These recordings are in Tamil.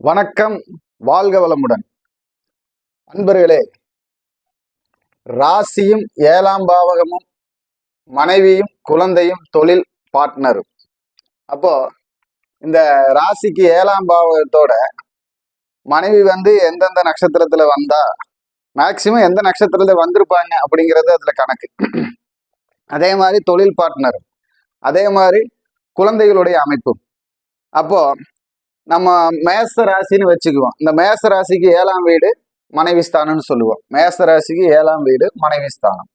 வணக்கம் வாழ்க வளமுடன். அன்பர்களே ராசியும் ஏழாம் பாவகமும் மனைவியும் குழந்தையும் தொழில் பார்ட்னரும் அப்போ இந்த ராசிக்கு ஏழாம் பாவகத்தோட மனைவி வந்து எந்தெந்த நட்சத்திரத்துல வந்தா மேக்சிமம் எந்த நட்சத்திரத்துல வந்திருப்பாங்க அப்படிங்கிறது அதுல கணக்கு. அதே மாதிரி தொழில் பார்ட்னரும் அதே மாதிரி குழந்தைகளுடைய அமைப்பும். அப்போ நம்ம மேச ராசின்னு வச்சுக்குவோம். இந்த மேச ராசிக்கு ஏழாம் வீடு மனைவி ஸ்தானம்னு சொல்லுவோம். மேச ராசிக்கு ஏழாம் வீடு மனைவி ஸ்தானம்.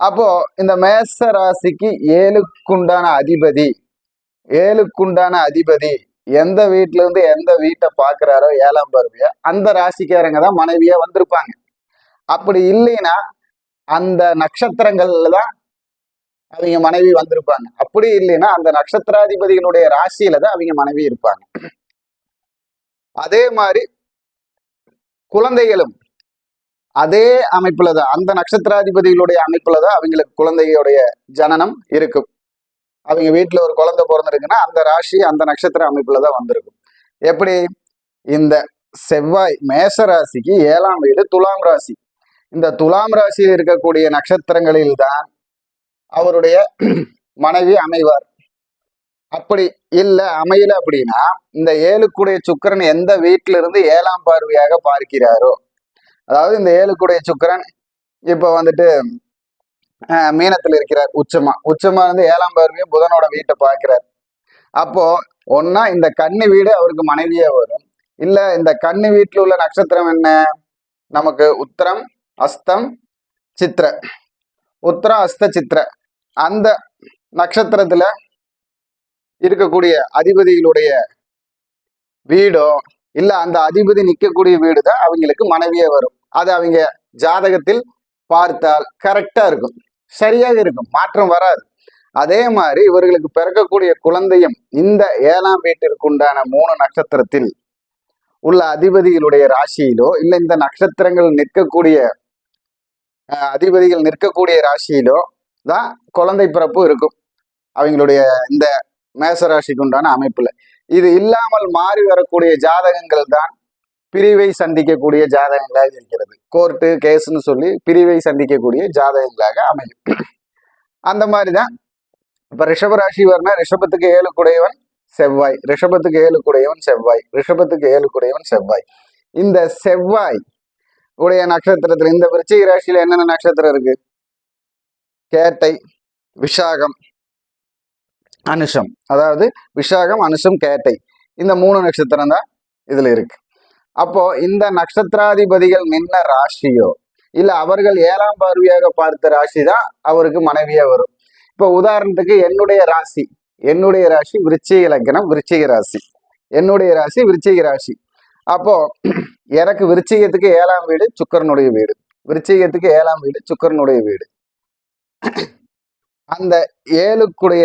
அப்போ இந்த மேச ராசிக்கு ஏழுக்குண்டான அதிபதி ஏழுக்குண்டான அதிபதி எந்த வீட்டுல இருந்து எந்த வீட்டை பாக்குறாரோ ஏழாம் பருவிய அந்த ராசிக்காரங்க தான் மனைவியா வந்திருப்பாங்க. அப்படி இல்லைன்னா அந்த நட்சத்திரங்கள்ல தான் அவங்க மனைவி வந்திருப்பாங்க. அப்படி இல்லைன்னா அந்த நட்சத்திராதிபதியினுடைய ராசியில தான் அவங்க மனைவி இருப்பாங்க. அதே மாதிரி குழந்தைகளும் அதே அமைப்புல தான் அந்த நட்சத்திராதிபதிகளுடைய அமைப்புல தான் அவங்களுக்கு குழந்தைகளுடைய ஜனனம் இருக்கும். அவங்க வீட்டுல ஒரு குழந்தை பிறந்திருக்குன்னா அந்த ராசி அந்த நட்சத்திர அமைப்புல தான் வந்திருக்கும். எப்படி? இந்த செவ்வாய் மேச ராசிக்கு ஏழாம் வீடு துலாம் ராசி. இந்த துலாம் ராசியில் இருக்கக்கூடிய நட்சத்திரங்களில் தான் அவருடைய மனைவி அமைவார். அப்படி இல்லை அமையல அப்படின்னா இந்த ஏழுக்குடைய சுக்கிரன் எந்த வீட்டில இருந்து ஏழாம் பார்வையாக பார்க்கிறாரோ அதாவது இந்த ஏழுக்குடைய சுக்கிரன் இப்போ வந்துட்டு மீனத்தில் இருக்கிறார் உச்சமா. உச்சமா இருந்து ஏழாம் பார்வையை புதனோட வீட்டை பார்க்கிறார். அப்போ ஒன்னா இந்த கன்னி வீடு அவருக்கு மனைவியே வரும். இல்ல இந்த கன்னி வீட்டில் உள்ள நட்சத்திரம் என்ன? நமக்கு உத்தரம் அஸ்தம் சித்திர. உத்தரம் அஸ்த சித்திர. அந்த நட்சத்திரத்துல இருக்கக்கூடிய அதிபதிகளுடைய வீடோ இல்ல அந்த அதிபதி நிக்கக்கூடிய வீடு தான் அவங்களுக்கு மனைவியே வரும். அது அவங்க ஜாதகத்தில் பார்த்தால் கரெக்டா இருக்கும். சரியாக இருக்கும். மாற்றம் வராது. அதே மாதிரி இவர்களுக்கு பிறக்கக்கூடிய குழந்தையும் இந்த ஏழாம் வீட்டிற்கு உண்டான மூணு நட்சத்திரத்தில் உள்ள அதிபதிகளுடைய ராசியிலோ இல்ல இந்த நட்சத்திரங்கள் நிற்கக்கூடிய அதிபதிகள் நிற்கக்கூடிய ராசியிலோ தான் குழந்தை பிறப்பு இருக்கும். அவங்களுடைய இந்த மேசராசிக்கு உண்டான அமைப்புல. இது இல்லாமல் மாறி வரக்கூடிய ஜாதகங்கள் தான் பிரிவை சந்திக்கக்கூடிய ஜாதகங்களாக இருக்கிறது. கோர்ட்டு கேஸ்னு சொல்லி பிரிவை சந்திக்கக்கூடிய ஜாதகங்களாக அமையும். அந்த மாதிரி தான் இப்போ ரிஷபராசி வரனா ரிஷபத்துக்கு ஏழு குடையவன் செவ்வாய். ரிஷபத்துக்கு ஏழு குடையவன் செவ்வாய். ரிஷபத்துக்கு ஏழு குடையவன் செவ்வாய். இந்த செவ்வாய் உடைய நட்சத்திரத்துல இந்த விருச்சிக ராசியில் என்னென்ன நட்சத்திரம் இருக்கு? கேட்டை விஷாகம் அனுஷம். அதாவது விஷாகம் அனுஷம் கேட்டை. இந்த மூணு நட்சத்திரம் தான் இதுல இருக்கு. அப்போ இந்த நட்சத்திராதிபதிகள் நின்ன ராசியோ இல்ல அவர்கள் ஏழாம் பார்வையாக பார்த்த ராசி தான் அவருக்கு மனைவியா வரும். இப்போ உதாரணத்துக்கு என்னுடைய ராசி. என்னுடைய ராசி விருச்சிக இலக்கணம் விருச்சிக ராசி. என்னுடைய ராசி விருச்சிக ராசி. அப்போ எனக்கு விருச்சிகத்துக்கு ஏழாம் வீடு சுக்கரனுடைய வீடு. விருச்சிகத்துக்கு ஏழாம் வீடு சுக்கரனுடைய வீடு. அந்த ஏழுக்குடைய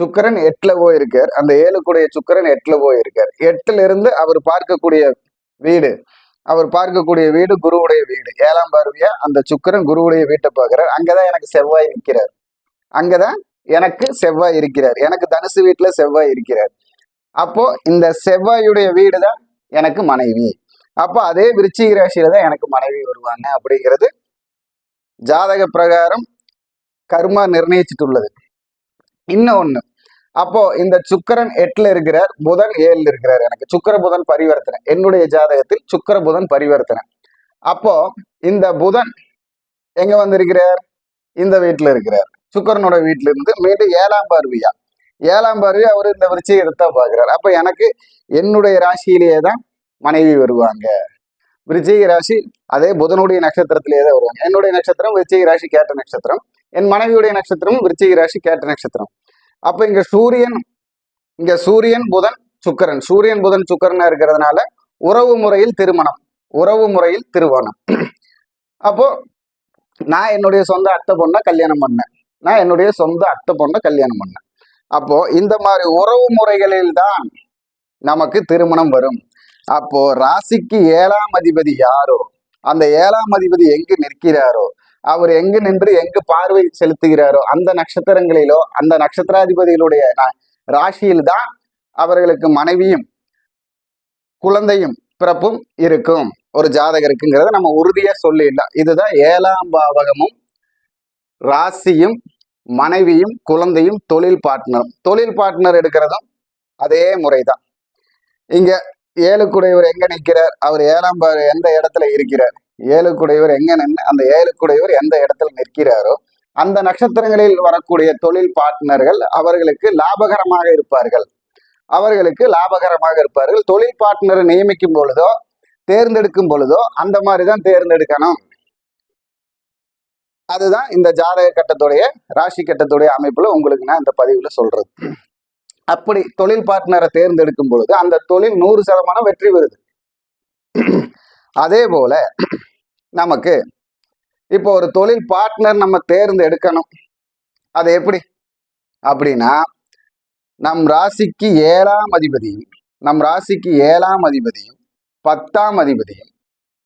சுக்கிரன் எட்டுல போயிருக்கார். அந்த ஏழுக்குடைய சுக்கிரன் எட்டுல போயிருக்கார். எட்டுல இருந்து அவர் பார்க்கக்கூடிய வீடு அவர் பார்க்கக்கூடிய வீடு குருவுடைய வீடு. ஏழாம் பார்வையா அந்த சுக்கிரன் குருவுடைய வீட்டை பார்க்கிறார். அங்கதான் எனக்கு செவ்வாய் நிற்கிறார் அங்கதான் எனக்கு செவ்வாய் இருக்கிறார். எனக்கு தனுசு வீட்டுல செவ்வாய் இருக்கிறார். அப்போ இந்த செவ்வாயுடைய வீடு தான் எனக்கு மனைவி. அப்போ அதே விருச்சிக ராசியில தான் எனக்கு மனைவி வருவாங்க அப்படிங்கிறது ஜாதக பிரகாரம் கர்மா நிர்ணயிச்சிட்டுள்ளது. இன்னும் ஒன்று அப்போ இந்த சுக்கரன் எட்டுல இருக்கிறார் புதன் ஏழுல இருக்கிறார் எனக்கு. சுக்கிர புதன் பரிவர்த்தனை. என்னுடைய ஜாதகத்தில் சுக்கர புதன் பரிவர்த்தனை. அப்போ இந்த புதன் எங்க வந்திருக்கிறார்? இந்த வீட்டுல இருக்கிறார். சுக்கரனோட வீட்டுல இருந்து மீண்டும் ஏழாம் பார்வையா? ஏழாம் பார்வை அவர் இந்த விருச்சிகத்தை பார்க்கிறார். அப்போ எனக்கு என்னுடைய ராசியிலேயே தான் மனைவி வருவாங்க. விருச்சிக ராசி அதே புதனுடைய நட்சத்திரத்திலேயே தான் வருவாங்க. என்னுடைய நட்சத்திரம் விருச்சிக ராசி கேட்ட நட்சத்திரம். என் மனைவியுடைய நட்சத்திரம் விருச்சிக ராசி கேட்ட நட்சத்திரம். அப்ப இங்க சூரியன் இங்க சூரியன் புதன் சுக்கரன். சூரியன் புதன் சுக்கிரனா இருக்கிறதுனால உறவு முறையில் திருமணம். உறவு முறையில் திருமணம் அப்போ நான் என்னுடைய சொந்த அத்தை பொண்ணை கல்யாணம் பண்ணேன். நான் என்னுடைய சொந்த அத்தை பொண்ணை கல்யாணம் பண்ணேன். அப்போ இந்த மாதிரி உறவு முறைகளில் தான் நமக்கு திருமணம் வரும். அப்போ ராசிக்கு ஏழாம் அதிபதி யாரோ அந்த ஏழாம் அதிபதி எங்கு நிற்கிறாரோ அவர் எங்கு நின்று எங்கு பார்வை செலுத்துகிறாரோ அந்த நட்சத்திரங்களிலோ அந்த நட்சத்திராதிபதிகளுடைய ந- அவர்களுக்கு மனைவியும் குழந்தையும் பிறப்பும் இருக்கும். ஒரு ஜாதகருக்குங்கிறத நம்ம உறுதியா சொல்லிடலாம். இதுதான் ஏழாம் பாவகமும் ராசியும் மனைவியும் குழந்தையும் தொழில் பார்ட்னரும் தொழில் பார்ட்னர் எடுக்கிறதும் அதே முறைதான். இங்க ஏழுக்குடையவர் எங்க நிற்கிறார்? அவர் ஏழாம் எந்த இடத்துல இருக்கிறார்? ஏழுக்குடையவர் எங்க நின்று அந்த ஏழுக்குடையவர் எந்த இடத்துல நிற்கிறாரோ அந்த நட்சத்திரங்களில் வரக்கூடிய தொழில் பார்ட்னர்கள் அவர்களுக்கு லாபகரமாக இருப்பார்கள். அவர்களுக்கு லாபகரமாக இருப்பார்கள். தொழில் பார்ட்னரை நியமிக்கும் பொழுதோ தேர்ந்தெடுக்கும் பொழுதோ அந்த மாதிரி தான் தேர்ந்தெடுக்கணும். அதுதான் இந்த ஜாதக கட்டத்துடைய ராசி கட்டத்துடைய அமைப்புல உங்களுக்கு நான் இந்த பதிவுல சொல்றது. அப்படி தொழில் பார்ட்னரை தேர்ந்தெடுக்கும் பொழுது அந்த தொழில் நூறு சதமானம் வெற்றி பெறுது. அதே போல நமக்கு இப்போ ஒரு தொழில் பார்ட்னர் நம்ம தேர்ந்தெடுக்கணும். அது எப்படி? அப்படின்னா நம் ராசிக்கு ஏழாம் அதிபதியும் நம் ராசிக்கு ஏழாம் அதிபதியும் பத்தாம் அதிபதியும்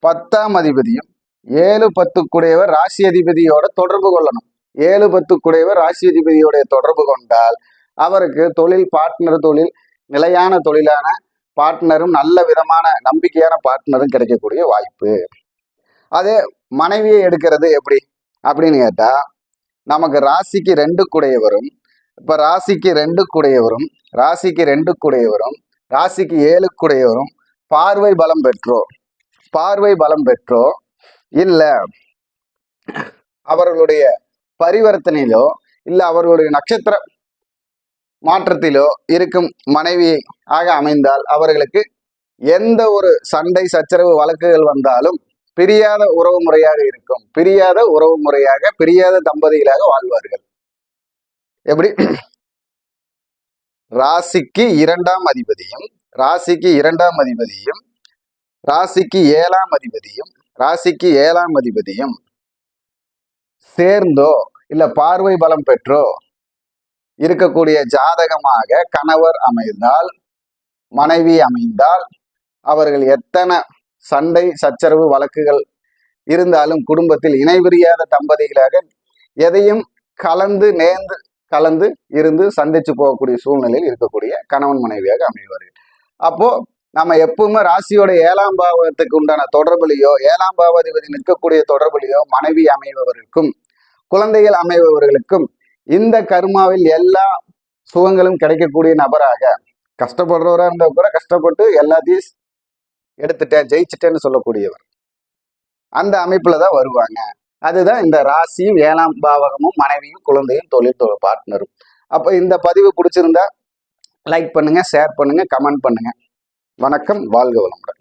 பத்தாம் அதிபதியும் ஏழு பத்துக்குடையவர் ராசி அதிபதியோட தொடர்பு கொள்ளணும். ஏழு பத்துக்குடையவர் ராசி அதிபதியோட தொடர்பு கொண்டால் அவருக்கு தொழில் பார்ட்னர் தொழில் நிலையான தொழிலான பார்ட்னரும் நல்ல விதமான நம்பிக்கையான பார்ட்னரும் கிடைக்கக்கூடிய வாய்ப்பு. அதே மனைவியை எடுக்கிறது எப்படி? அப்படின்னு கேட்டா நமக்கு ராசிக்கு ரெண்டு குடையவரும் இப்ப ராசிக்கு ரெண்டு குடையவரும் ராசிக்கு ரெண்டு குடையவரும் ராசிக்கு ஏழு குடையவரும் பார்வை பலம் பெற்றோ? பார்வை பலம் பெற்றோ? இல்ல அவர்களுடைய பரிவர்த்தனையிலோ இல்ல அவர்களுடைய நட்சத்திர மாற்றத்திலோ இருக்கும் மனைவி ஆக அமைந்தால் அவர்களுக்கு எந்த ஒரு சண்டை சச்சரவு வழக்குகள் வந்தாலும் பிரியாத உறவு முறையாக இருக்கும். பிரியாத உறவு முறையாக பிரியாத தம்பதிகளாக வாழ்வார்கள். எப்படி? ராசிக்கு இரண்டாம் அதிபதியும் ராசிக்கு இரண்டாம் அதிபதியும் ராசிக்கு ஏழாம் அதிபதியும் ராசிக்கு ஏழாம் அதிபதியும் சேர்ந்தோ இல்ல பார்வை பலம் பெற்றோ இருக்கக்கூடிய ஜாதகமாக கணவர் அமைந்தால் மனைவி அமைந்தால் அவர்கள் எத்தனை சண்டை சச்சரவு வழக்குகள் இருந்தாலும் குடும்பத்தில் இணைபிரியாத தம்பதிகளாக எதையும் கலந்து நேர்ந்து கலந்து இருந்து சந்திச்சு போகக்கூடிய சூழ்நிலையில் இருக்கக்கூடிய கணவன் மனைவியாக அமைவார்கள். அப்போ நம்ம எப்பவுமே ராசியோட ஏழாம் பாவத்துக்கு உண்டான தொடர்புலையோ ஏழாம் பாவாதிபதி நிற்கக்கூடிய தொடர்புலையோ மனைவி அமைபவர்களுக்கும் குழந்தைகள் அமைபவர்களுக்கும் இந்த கர்மாவில் எல்லா சுகங்களும் கிடைக்கக்கூடிய நபராக கஷ்டப்படுறவராக இருந்தால் கூட கஷ்டப்பட்டு எல்லாத்தையும் எடுத்துட்டேன் ஜெயிச்சிட்டேன்னு சொல்லக்கூடியவர். அந்த அமைப்புல தான் வருவாங்க. அதுதான் இந்த ராசியும் ஏழாம் பாவகமும் மனைவியும் குழந்தையும் தொழில் தொழில் பார்ட்னரும் அப்போ இந்த பதிவு பிடிச்சிருந்தா லைக் பண்ணுங்க ஷேர் பண்ணுங்க கமெண்ட் பண்ணுங்க. வணக்கம் வாழ்க வளமுடன்.